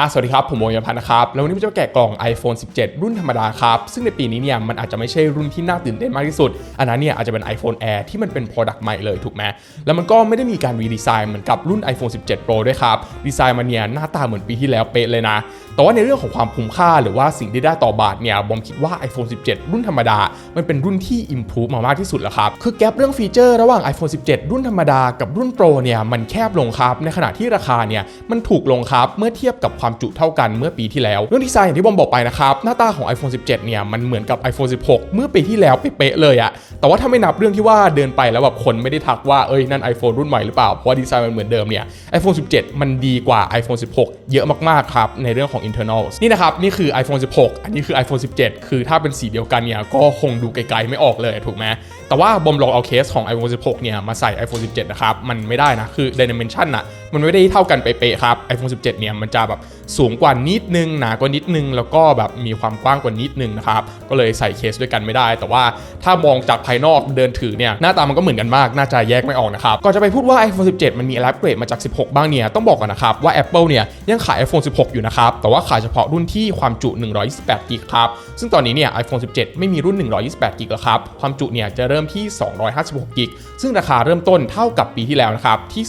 อะสวัสดีครับ ผมโมยพันธ์นะครับ แล้ววันนี้ผมจะมาแกะกล่อง iPhone 17 รุ่นธรรมดาครับ ซึ่งในปีนี้เนี่ยมันอาจจะไม่ใช่รุ่นที่น่าตื่นเต้นมากที่สุด อันนั้นเนี่ยอาจจะเป็น iPhone Air ที่มันเป็น Product ใหม่เลยถูกไหมแล้วมันก็ไม่ได้มีการรีดีไซน์เหมือนกับรุ่น iPhone 17 Pro ด้วยครับ ดีไซน์มันเนี่ยหน้าตาเหมือนปีที่แล้วเป๊ะเลยนะ แต่ว่าในเรื่องของความคุ้มค่าหรือว่าสิ่งที่ได้ต่อบาทเนี่ยบอมคิดว่า iPhone 17 รุ่นธรรมดา มันเป็นรุ่นที่ improve มามากที่สุดแล้วครับคือแกลเรื่องฟีเจอร์ระหว่าง iPhone 17 รุ่นธรรมดากับรุ่น Pro เนี่ยมันแคบลงครับในขณะที่ราคาเนี่ยมันถูกลงครับเมื่อเทียบกับความจุเท่ากันเมื่อปีที่แล้ว เรื่องดีไซน์อย่างที่บอมบอกไปนะครับหน้าตาของ iPhone 17 เนี่ยมันเหมือนกับ iPhone 16 เมื่อปีที่แล้วเป๊ะเลยอะแต่ว่าถ้าไม่นับเรื่องที่ว่าเดินไปแล้วแบบคนไม่ได้ทักว่าเอ้ยนั่น iPhone รุ่นใหม่หรือเปล่าเพราะว่าดีไซน์มันเหมือนเดิมเนี่ย iPhone 17 มันดีกว่า iPhone 16 เยอะมากๆครับในเรื่องของ internals นี่นะครับนี่คือ iPhone 16 อันนี้คือ iPhone 17 คือถ้าเป็นสีเดียวกันเนี่ยก็คงดูไกลๆไม่ออกเลยถูกไหมแต่ว่าบอมลองเอาเคสของ iPhone 16 เนี่ยมาใส่ iPhone 17 นะครับ มันไม่ได้นะ คือ dimension อะมันไม่ได้เท่ากันเป๊ะๆครับ iPhone 17 เนี่ยมันจะแบบ สูงกว่านิดนึงหนากว่านิดนึง แล้วก็แบบมีความกว้างกว่านิดนึงนะครับ ก็เลยใส่เคสด้วยกันไม่ได้ แต่ว่าถ้ามองจากภายนอกเดินถือเนี่ยหน้าตามันก็เหมือนกันมาก น่าจะแยกไม่ออกนะครับก่อนจะไปพูดว่า iPhone 17 มันมีอัปเกรดมาจาก 16 บ้างเนี่ยต้องบอกก่อนนะครับว่า Apple เนี่ยยังขาย iPhone 16 อยู่นะครับแต่ว่าขายเฉพาะรุ่นที่ความจุ 128กิกครับซึ่งตอนนี้เนี่ย iPhone 17 ไม่มีรุ่น 128กิกแล้วครับความจุเนี่ยจะเริ่มที่ 256กิกซึ่งราคาเริ่มต้นเท่ากับปีที่แล้วนะครับที่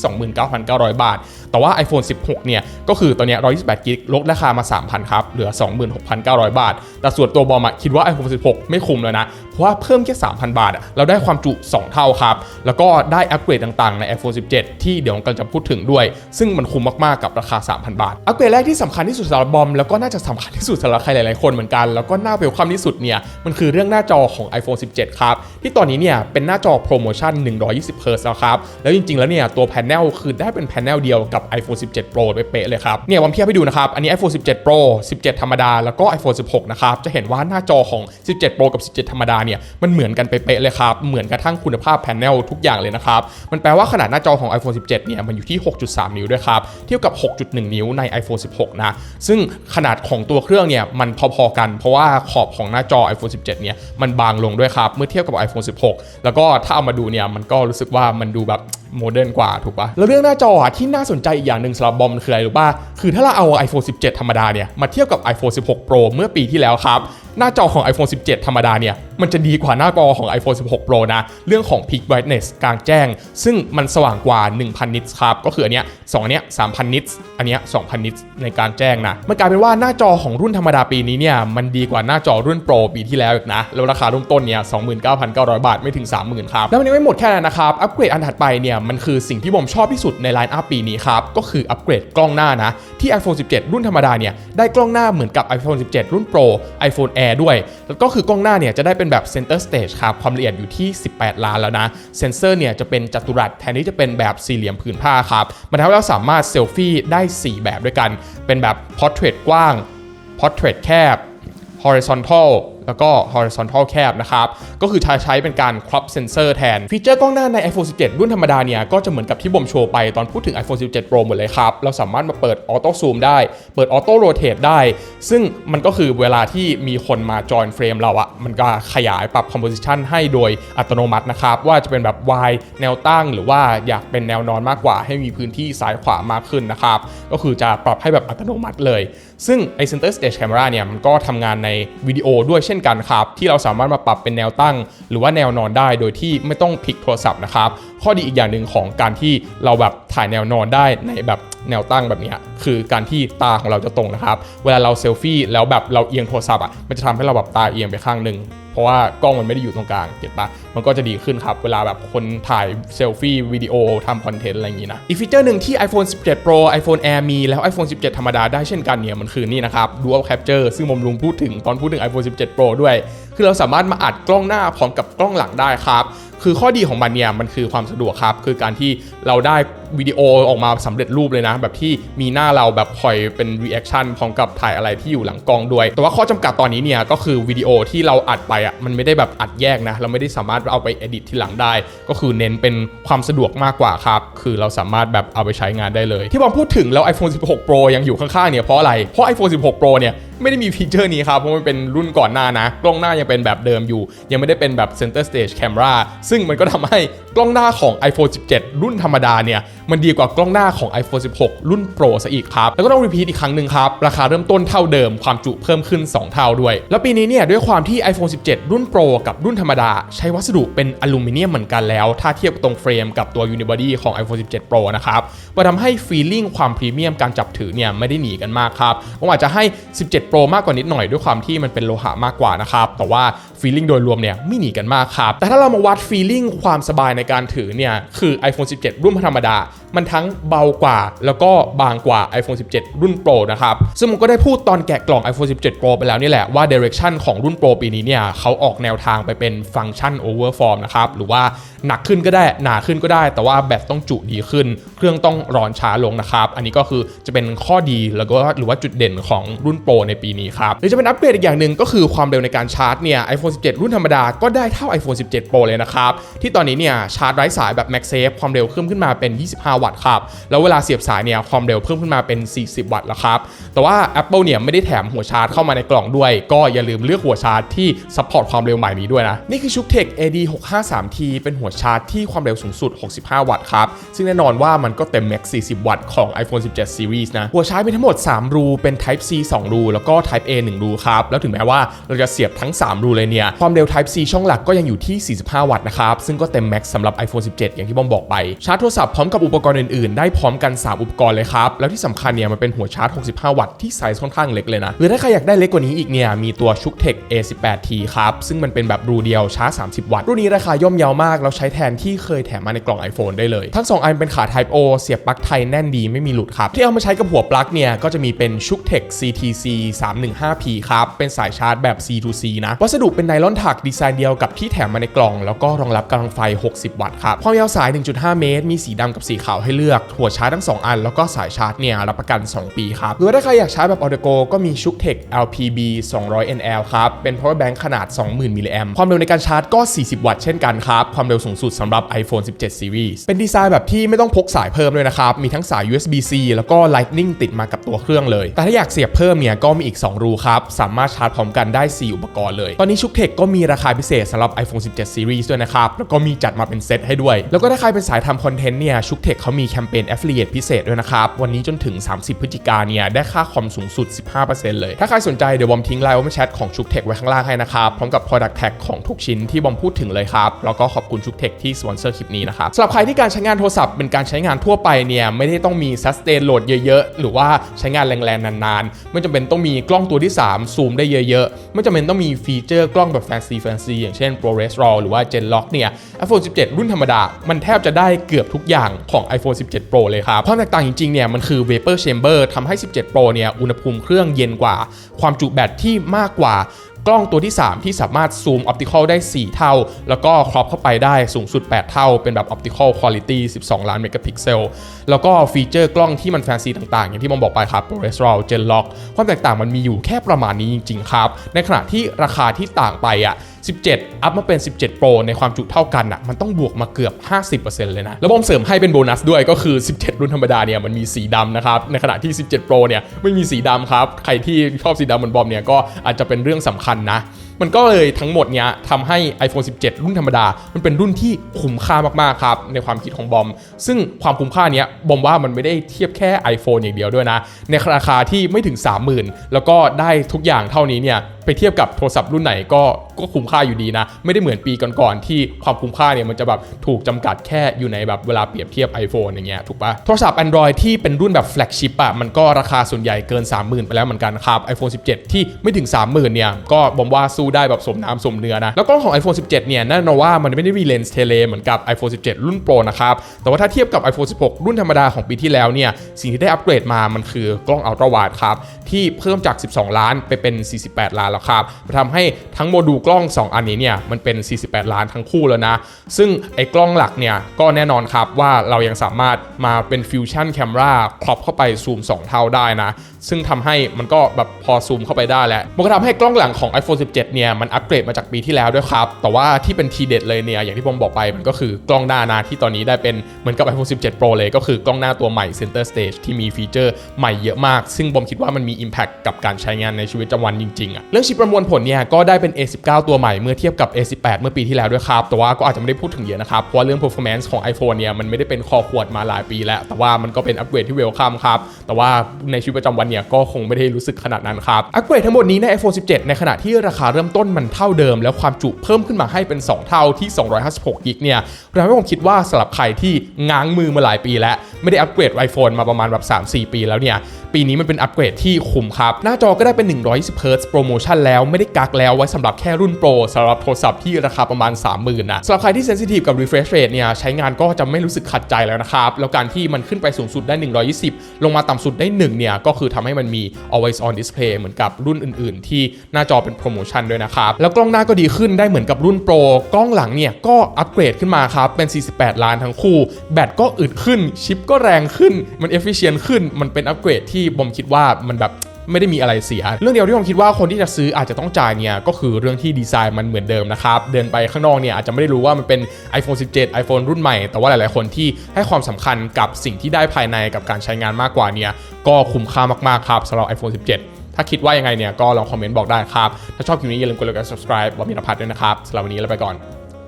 29,900 บาท แต่ว่า iPhone 16 เนี่ยก็คือตอนนี้128กิกลดราคามา 3,000ครับเหลือ 26,900 บาท แต่ส่วนตัวบอมคิดว่า iPhone 16 ไม่คุ้มแล้วนะ เพราะว่าเพิ่มแค่ 3,000 บาท เราได้ความจุ 2 เท่าครับ แล้วก็ได้อัปเกรดต่างๆใน iPhone 17 ที่เดี๋ยวกันจะพูดถึงด้วย ซึ่งมันคุ้มมากๆกับราคา 3,000 บาท อัปเกรดแรกที่สำคัญที่สุดสำหรับบอมแล้วก็น่าจะสำคัญที่สุดสำหรับใครหลายๆคนเหมือนกัน แล้วก็น่าเวลคัมที่สุดเนี่ยมันคือเรื่องหน้าจอของ iPhone 17 ครับที่ตอนนี้เนี่ยเป็นหน้าจอโปรโมชั่น 120 Hz แล้วครับแล้วจริงๆแล้วเนี่ยตัวแผงคือได้เป็นแผงเดียวกับ iPhone 17 Pro เป๊ะเลยครับเนี่ยวันเทียบให้ดูนะครับอันนี้ iPhone 17 Pro 17 ธรรมดาแล้วก็ iPhone 16 นะครับจะเห็นว่าหน้าจอของ17 Pro กับ 17 ธรรมดาเนี่ยมันเหมือนกันเป๊ะเลยครับ เหมือนกระทั่งคุณภาพแผงทุกอย่างเลยนะครับ มันแปลว่าขนาดหน้าจอของ iPhone 17 เนี่ยมันอยู่ที่ 6.3 นิ้วด้วยครับ เทียบกับ 6.1 นิ้วใน iPhone 16 นะ ซึ่งขนาดของตัวเครื่องเนี่ยมันพอๆกัน เพราะว่าขอบของหน้าจอ iPhone 17 เนี่ยมันบางลงด้วยครับ เมื่อเทียบกับ iPhone 16 แล้วก็ถ้าเอามาดูเนี่ยมันก็รู้สึกว่ามันดูแบบโมเดิร์นกว่าถูกปะแล้วเรื่องหน้าจออที่น่าสนใจอีกอย่างหนึ่งสำหรับบอมคืออะไรรู้ป่ะคือถ้าเราเอา iPhone 17 ธรรมดาเนี่ยมาเทียบกับ iPhone 16 Pro เมื่อปีที่แล้วครับ หน้าจอของ iPhone 17 ธรรมดาเนี่ย มันจะดีกว่าหน้าจอของ iPhone 16 Pro นะ เรื่องของ peak brightness กลางแจ้ง ซึ่งมันสว่างกว่า 1,000 นิตส์ครับ ก็คืออันเนี้ยสองอันเนี้ย3,000 นิตส์อันเนี้ย2,000 นิตส์ในการแจ้งนะ มันกลายเป็นว่าหน้าจอของรุ่นธรรมดาปีนี้เนี่ยมันดีกว่าหน้าจอรุ่น Pro ปีที่แล้วอีกนะ แล้วราคาเริ่มต้นเนี่ย29,900 บาทไม่ถึง 30,000 ครับ แล้วมันยังไม่หมดแค่นั้นนะครับ อัปเกรดอันถัดไปเนี่ยมันคือสิ่งที่ผมชอบที่สุดในไลน์อัพปีนี้ครับ ก็คืออัปเกรดกล้องหน้านะที่ iPhone 17 รุ่นธรรมดาเนี่ยได้กล้องหน้าเหมือนกับ iPhone 17 รุ่น Pro iPhone Air ด้วย แล้วก็คือกล้องหน้าเนี่ยจะได้เป็นแบบ Center Stage ครับความละเอียดอยู่ที่ 18 ล้านแล้วนะ เซนเซอร์เนี่ยจะเป็นจัตุรัสแทนที่จะเป็นแบบสี่เหลี่ยมผืนผ้าครับมันทำให้เราสามารถเซลฟี่ได้ 4 แบบด้วยกัน เป็นแบบ Portrait กว้าง Portrait แคบ horizontal แล้วก็ horizontal แคบนะครับ ก็คือใช้ใช้เป็นการ crop sensor แทน ฟีเจอร์กล้องหน้าใน iPhone 17 รุ่นธรรมดาเนี่ย ก็จะเหมือนกับที่ผมโชว์ไปตอนพูดถึง iPhone 17 Pro หมดเลยครับ เราสามารถมาเปิด auto zoom ได้ เปิด auto rotate ได้ ซึ่งมันก็คือเวลาที่มีคนมา join frame เราอะมันก็ขยายปรับ composition ให้โดยอัตโนมัตินะครับ ว่าจะเป็นแบบ wide แนวตั้งหรือว่าอยากเป็นแนวนอนมากกว่า ให้มีพื้นที่ซ้ายขวามากขึ้นนะครับ ก็คือจะปรับให้แบบอัตโนมัติเลย ซึ่งไอ center stage camera เนี่ยมันก็ทำงานในวิดีโอด้วยเช่นกันครับที่เราสามารถมาปรับเป็นแนวตั้ง หรือว่าแนวนอนได้โดยที่ไม่ต้องพลิกโทรศัพท์นะครับข้อดีอีกอย่างหนึ่งของการที่เราแบบถ่ายแนวนอนได้ในแบบ แนวตั้งแบบนี้คือการที่ตาของเราจะตรงนะครับ เวลาเราเซลฟี่แล้วแบบเราเอียงโทรศัพท์อะมันจะทำให้เราแบบตาเอียงไปข้างหนึ่งเพราะว่ากล้องมันไม่ได้อยู่ตรงกลางเก็ตปะมันก็จะดีขึ้นครับ เวลาแบบคนถ่ายเซลฟี่วิดีโอทำคอนเทนต์อะไรอย่างนี้นะ อีกฟีเจอร์หนึ่งที่ iPhone 17 Pro iPhone Air มีแล้ว iPhone 17 ธรรมดาได้เช่นกันเนี่ย มันคือนี่นะครับ Dual Capture ซึ่งผมลุงพูดถึงตอนพูดถึง iPhone 17 Pro ด้วย คือเราสามารถมาอัดกล้องหน้าพร้อมกับกล้องหลังได้ครับคือข้อดีของมันเนี่ยมันคือความสะดวกครับ คือการที่เราได้ วิดีโอออกมาสำเร็จรูปเลยนะ แบบที่มีหน้าเราแบบคอยเป็นรีแอคชั่นพร้อมกับถ่ายอะไรที่อยู่หลังกล้องด้วย แต่ว่าข้อจำกัดตอนนี้เนี่ยก็คือวิดีโอที่เราอัดไปอะมันไม่ได้แบบอัดแยกนะ เราไม่ได้สามารถเอาไป edit ที่หลังได้ ก็คือเน้นเป็นความสะดวกมากกว่าครับ คือเราสามารถแบบเอาไปใช้งานได้เลย ที่ผมพูดถึงแล้ว iPhone 16 Pro ยังอยู่ข้างๆเนี่ยเพราะอะไร เพราะ iPhone 16 Pro เนี่ยไม่ได้มีฟีเจอร์นี้ครับ เพราะมันเป็นรุ่นก่อนหน้านะ กล้องหน้ายังเป็นแบบเดิมอยู่ ยังไม่ได้เป็นแบบ center stage camera ซึ่งมันก็ทำให้กล้องหน้าของ iPhone 17 รุ่นธรรมดาเนี่ยมันดีกว่ากล้องหน้าของ iPhone 16 รุ่น Pro ซะอีกครับ แล้วก็ต้องรีพีทอีกครั้งหนึ่งครับ ราคาเริ่มต้นเท่าเดิมความจุเพิ่มขึ้น 2 เท่าด้วย แล้วปีนี้เนี่ยด้วยความที่ iPhone 17 รุ่น Pro กับรุ่นธรรมดา ใช้วัสดุเป็นอลูมิเนียมเหมือนกันแล้ว ถ้าเทียบตรงเฟรมกับตัว Unibody ของ iPhone 17 Pro นะครับมันทำให้ฟีลลิ่งความพรีเมียมการจับถือเนี่ยไม่ได้หนีกันมากครับผมอาจจะให้ 17 Pro มากกว่านิดหน่อยด้วยความที่มันเป็นโลหะมากกว่านะครับแต่ว่า ฟีลลิ่งโดยรวมเนี่ยไม่หนีกันมากครับ แต่ถ้าเรามาวัดฟีลลิ่งความสบายในการถือเนี่ยคือ iPhone 17 รุ่นธรรมดา มันทั้งเบากว่า แล้วก็บางกว่า iPhone 17 รุ่น Pro นะครับซึ่งผมก็ได้พูดตอนแกะกล่อง iPhone 17 Pro ไปแล้วนี่แหละว่า direction ของรุ่น Pro ปีนี้เนี่ยเขาออกแนวทางไปเป็นฟังก์ชัน overform นะครับหรือว่าหนักขึ้นก็ได้หนาขึ้นก็ได้ แต่ว่าแบตต้องจุดีขึ้น เครื่องต้องร้อนช้าลงนะครับอันนี้ก็คือจะเป็นข้อดีแล้วก็หรือว่าจุดเด่นของรุ่น Pro ในปีนี้ครับหรือจะเป็นอัปเกรดอีกอย่างหนึ่งก็คือความเร็วในการชาร์จเนี่ย iPhone 17 รุ่นธรรมดาก็ได้เท่า iPhone 17 Pro เลยนะครับ ที่ตอนนี้เนี่ยชาร์จไร้สายแบบ MagSafe ความเร็วเพิ่มขึ้นมาเป็น 25 วัตต์ครับ แล้วเวลาเสียบสายเนี่ยความเร็วเพิ่มขึ้นมาเป็น 40 วัตต์แล้วครับ แต่ว่า Apple เนี่ยไม่ได้แถมหัวชาร์จเข้ามาในกล่องด้วย ก็อย่าลืมเลือกหัวชาร์จที่ซัพพอร์ตความเร็วใหม่นี้ด้วยนะ นี่คือชุก Tech AD 653T เป็นหัวชาร์จที่ความเร็วสูงสุด 65 วัตต์ครับ ซึ่งแน่นอนว่ามันก็เต็ม Max 40 วัตต์ของ iPhone 17 Series นะ หัวชาร์จมีทั้งหมด 3 รู เป็น Type C 2 รู แล้วก็ Type A 1 รูครับ แล้วถึงแม้ว่าเราจะเสียบทั้ง 3 รูเลยเนี่ย ความเร็ว Type C ช่องหลักก็ยังอยู่ที่ 45 วัตต์นะครับ ซึ่งก็เต็ม Max สำหรับ iPhone 17 อย่างที่บอมบอกไป ชาร์จโทรศัพท์พร้อมกับอุปกรณ์อื่นๆ ได้พร้อมกัน 3 อุปกรณ์เลยครับ แล้วที่สำคัญเนี่ยมันเป็นหัวชาร์จ 65 วัตต์ที่ไซส์ค่อนข้างเล็กเลยนะ หรือถ้าใครอยากได้เล็กกว่านี้อีกเนี่ยมีตัวชุก Tech A18T ครับ ซึ่งมันเป็นแบบรูเดียวชาร์จ 30 วัตต์ รุ่นนี้ราคาย่อมเยาวมากแล้วใช้แทนที่เคยแถมมาในกล่อง iPhone ได้เลย ทั้ง 2 อันเป็นขา Type O เสียบปลั๊กไทยแน่นดีไม่มีหลุดครับที่เอามาใช้กับหัวปลั๊กเนี่ยก็จะมีเป็นชุก Tech CTC 315P ครับเป็นสายชาร์จแบบ C to C นะวัสดุเป็นไนลอนถักดีไซน์เดียวกับที่แถมมาในกล่อง แล้วก็รองรับกำลังไฟ 60 วัตต์ครับความยาวสาย 1.5 เมตร มีสีดำกับสีขาวให้เลือกหัวชาร์จทั้ง 2 อัน แล้วก็สายชาร์จเนี่ยรับประกัน 2 ปีครับหรือว่าถ้าใครอยากชาร์จแบบออเดโกก็มีชุก Tech LPB 200 NL ครับเป็น power bank ขนาด 20,000มิลลิแอมความเร็วในการชาร์จก็ 40 วัตต์เช่นกันครับความเร็วสูงสุดสำหรับ iPhone 17 Series เป็นดีไซน์แบบที่ไม่ต้องพกสายเพิ่มเลยนะครับมีทั้งสาย USB-C แล้วก็ Lightning ติดมากับตัวเครื่องเลย แต่ถ้าอยากเสียบเพิ่มเนี่ยก็มีอีก 2 รูครับสามารถชาร์จพร้อมกันได้ 4 อุปกรณ์เลย ตอนนี้ชุกเทคก็มีราคาพิเศษสำหรับ iPhone 17 Series ด้วยนะครับ แล้วก็มีจัดมาเป็นเซตให้ด้วย แล้วก็ถ้าใครเป็นสายทำคอนเทนต์เนี่ยชุกเทคเขามีแคมเปญ Affiliate พิเศษด้วยนะครับ วันนี้จนถึง 30 พฤศจิกาเนี่ยได้ค่าคอมสูงสุด 15%เลย ถ้าใครสนใจเดี๋ยวบอมทิ้งไลน์ว่าแชทของชุกเทคไว้ข้างล่างให้นะครับ พร้อมกับ Product Tag ของทุกชิ้นที่บอมพูดถึงเลยครับ แล้วก็ขอบคุณชุกเทคที่สปอนเซอร์คลิปนี้นะครับสำหรับใครที่การใช้งานโทรศัพท์เป็นการใช้งานทั่วไปเนี่ยไม่ได้ต้องมี sustain โหลดเยอะๆ หรือว่าใช้งานแรงๆนานๆ ไม่จำเป็นต้องมีกล้องตัวที่ 3 ซูมได้เยอะๆ ไม่จำเป็นต้องมีฟีเจอร์กล้ององแบบแฟนซีแฟนซีอย่างเช่น ProRes RAW หรือว่า Gen Lock เนี่ย iPhone 17 รุ่นธรรมดา มันแทบจะได้เกือบทุกอย่างของ iPhone 17 Pro เลยครับ ความแตกต่างจริงๆ เนี่ย มันคือ Vapor Chamber ทำให้ 17 Pro เนี่ย อุณหภูมิเครื่องเย็นกว่า ความจุแบตที่มากกว่า กล้องตัวที่ 3 ที่สามารถซูมออปติคอลได้ 4 เท่า แล้วก็ครอปเข้าไปได้สูงสุด 8 เท่า เป็นแบบออปติคอลคุณลิตี้12 ล้านเมกะพิกเซล แล้วก็ฟีเจอร์กล้องที่มันแฟนซีต่างๆ อย่างที่ผมบอกไปครับโปรเรสโรลเจนล็อกความแตกต่างมันมีอยู่แค่ประมาณนี้จริง ๆ ครับ ในขณะที่ราคาที่ต่างไปอะ17 อัพมาเป็น 17 Pro ในความจุเท่ากันอะมันต้องบวกมาเกือบ 50%เลยนะแล้วผมเสริมให้เป็นโบนัสด้วยก็คือ 17 รุ่นธรรมดาเนี่ยมันมีสีดำนะครับในขณะที่ 17 Pro เนี่ยไม่มีสีดำครับใครที่ชอบสีดำเหมือนบอมเนี่ยก็อาจจะเป็นเรื่องสำคัญนะ มันก็เลยทั้งหมดเนี้ยทำให้ iPhone 17 รุ่นธรรมดา มันเป็นรุ่นที่คุ้มค่ามากๆครับในความคิดของบอม ซึ่งความคุ้มค่าเนี้ยบอมว่ามันไม่ได้เทียบแค่ iPhone อย่างเดียวด้วยนะ ในราคาที่ไม่ถึง 30,000 แล้วก็ได้ทุกอย่างเท่านี้เนี่ยไปเทียบกับโทรศัพท์รุ่นไหนก็ก็คุ้มค่าอยู่ดีนะ ไม่ได้เหมือนปีก่อนๆที่ความคุ้มค่าเนี่ยมันจะแบบถูกจำกัดแค่อยู่ในแบบเวลาเปรียบเทียบ iPhone อย่างเงี้ยถูกปะโทรศัพท์ Android ที่เป็นรุ่นแบบแฟลกชิพอะมันก็ราคาส่วนใหญ่เกิน 30,000 ไปแล้วเหมือนกันครับ iPhone 17 ที่ไม่ถึง 30,000เนี่ยก็บอมว่าสูได้แบบสมน้ำสมเนื้อนะ แล้วกล้องของ iPhone 17 เนี่ยแน่นอนว่ามันไม่ได้มีเลนส์เทเลเหมือนกับ iPhone 17 รุ่น Pro นะครับ แต่ว่าถ้าเทียบกับ iPhone 16 รุ่นธรรมดาของปีที่แล้วเนี่ย สิ่งที่ได้อัปเกรดมา มันคือกล้องอัลตร้าไวด์ครับ ที่เพิ่มจาก 12 ล้านไปเป็น 48 ล้านแล้วครับทำให้ทั้งโมดูลกล้อง 2 อันนี้เนี่ย มันเป็น 48 ล้านทั้งคู่แล้วนะ ซึ่งไอ้กล้องหลักเนี่ย ก็แน่นอนครับว่าเรายังสามารถมาเป็นฟิวชั่นแคมราครอปเข้าไปซูม 2 เท่าได้นะ ซึ่งทำให้มันก็แบบพอซูมเข้าไปได้แล้ว มันก็ทำให้กล้องหลังของ iPhone 17เนี่ยมันอัปเกรดมาจากปีที่แล้วด้วยครับ แต่ว่าที่เป็นทีเด็ดเลยเนี่ยอย่างที่ผมบอกไปมันก็คือกล้องหน้านะที่ตอนนี้ได้เป็นเหมือนกับ iPhone 17 Pro เลยก็คือกล้องหน้าตัวใหม่ Center Stage ที่มีฟีเจอร์ใหม่เยอะมาก ซึ่งผมคิดว่ามันมี Impact กับการใช้งานในชีวิตประจำวันจริงๆอะเรื่องชิปประมวลผลเนี่ยก็ได้เป็น A19 ตัวใหม่เมื่อเทียบกับ A18 เมื่อปีที่แล้วด้วยครับแต่ว่าก็อาจจะไม่ได้พูดถึงเยอะนะครับเพราะเรื่อง performance ของ iPhone เนี่ยมันไม่ได้เป็นคอขวดมาหลายปีแล้ว แต่ว่ามันก็เป็นอัปเกรดที่เวลคัมครับแต่ว่าในชีวิตประจำวันเนี่ยก็คงไม่ได้รู้สึกขนาดนั้นครับอัปเกรดทั้งหมดนี้ใน iPhone 17 ในขณะที่ราคาเริ่มต้นมันเท่าเดิม แล้วความจุเพิ่มขึ้นมาให้เป็น 2 เท่าที่ 256กิกเนี่ยเราให้ผมคิดว่าสำหรับใครที่ง้างมือมาหลายปีแล้ว ไม่ได้อัปเกรด iPhone มาประมาณแบบ3-4 ปีแล้วเนี่ยปีนี้มันเป็นอัปเกรดที่คุ้มครับ หน้าจอก็ได้เป็น120 Hz โปรโมชั่นแล้วไม่ได้กักแล้วไว้สำหรับแค่รุ่นโปรสำหรับโทรศัพท์ที่ราคาประมาณ 30,000นะสำหรับใครที่เซนซิทีฟกับ refresh rate เนี่ยใช้งานก็จะไม่รู้สึกขัดใจแล้วนะครับแล้วการที่มันขึ้นไปสูงสุดได้ 120 ลงมาต่ำสุดได้ 1 เนี่ยก็คือทำให้มันมี always on display เหมือนกับรุ่นอื่น ๆ ที่หน้าจอเป็นโปรโมชั่นด้วยนะครับ แล้วกล้องหน้าก็ดีขึ้นได้เหมือนกับรุ่นโปรกล้องหลังเนี่ยก็อัปเกรดขึ้นมาครับ เป็น 48 ล้านทั้งคู่ แบตก็อึดขึ้น ชิปก็แรงขึ้น มัน efficient ขึ้น มันเป็นอัปเกรดที่บอมคิดว่ามันแบบไม่ได้มีอะไรเสีย เรื่องเดียวที่ผมคิดว่าคนที่จะซื้ออาจจะต้องจ่ายเนี่ยก็คือเรื่องที่ดีไซน์มันเหมือนเดิมนะครับ เดินไปข้างนอกเนี่ยอาจจะไม่ได้รู้ว่ามันเป็น iPhone 17 iPhone รุ่นใหม่ แต่ว่าหลาย ๆ คนที่ให้ความสำคัญกับสิ่งที่ได้ภายในกับการใช้งานมากกว่าเนี่ยก็คุ้มค่ามาก ๆ ครับสำหรับ iPhone 17 ถ้าคิดว่ายังไงเนี่ยก็ลองคอมเมนต์บอกได้ครับ ถ้าชอบคลิปนี้อย่าลืมกดไลค์กด subscribe บอมมีนภัทรด้วยนะครับสำหรับวันนี้เราไปก่อน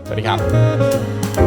สวัสดีครับ